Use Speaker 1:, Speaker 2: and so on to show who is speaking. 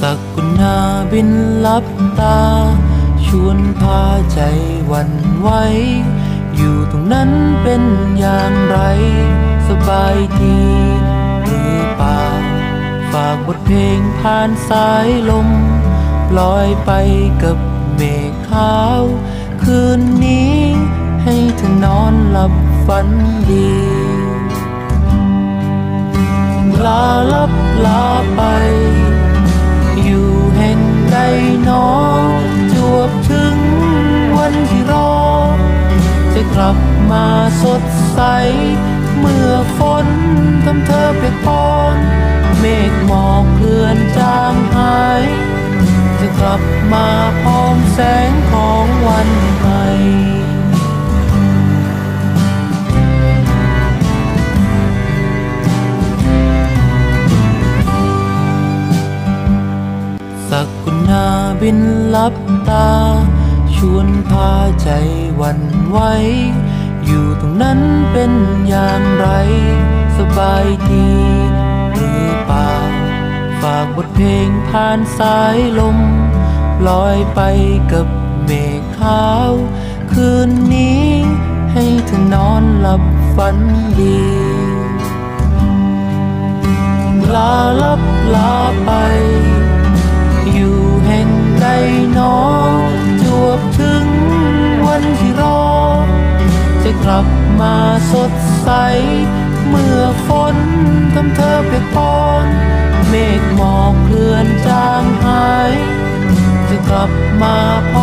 Speaker 1: สักกุณาบินลับตา ชวนพาใจวันไหว อยู่ตรงนั้นเป็นอย่างไร สบายดีหรือเปล่า ฝากบทเพลงผ่านสายลมลอยไปกับเมฆขาว คืนนี้ให้เธอนอนหลับฝันดี ลับมาสดใส เมื่อฝนทำเธอเปียกปอนเมฆหมอกเคลื่อนจางหาย จะกลับมาพร้อมแสงของวันใหม่สักกุณาบินลับตา ชวนพาใจวันไหว อยู่ตรงนั้นเป็นอย่างไร สบายดีหรือเปล่า ฝากบทเพลงผ่านสายลม ลอยไปกับเมฆขาว คืนนี้ให้เธอนอนหลับฝันดีลาลับลาไป กลับมาสดใส เมื่อฝนทำเธอเปียกปอนเมฆหมอกเคลื่อนจางหาย จะกลับมาพ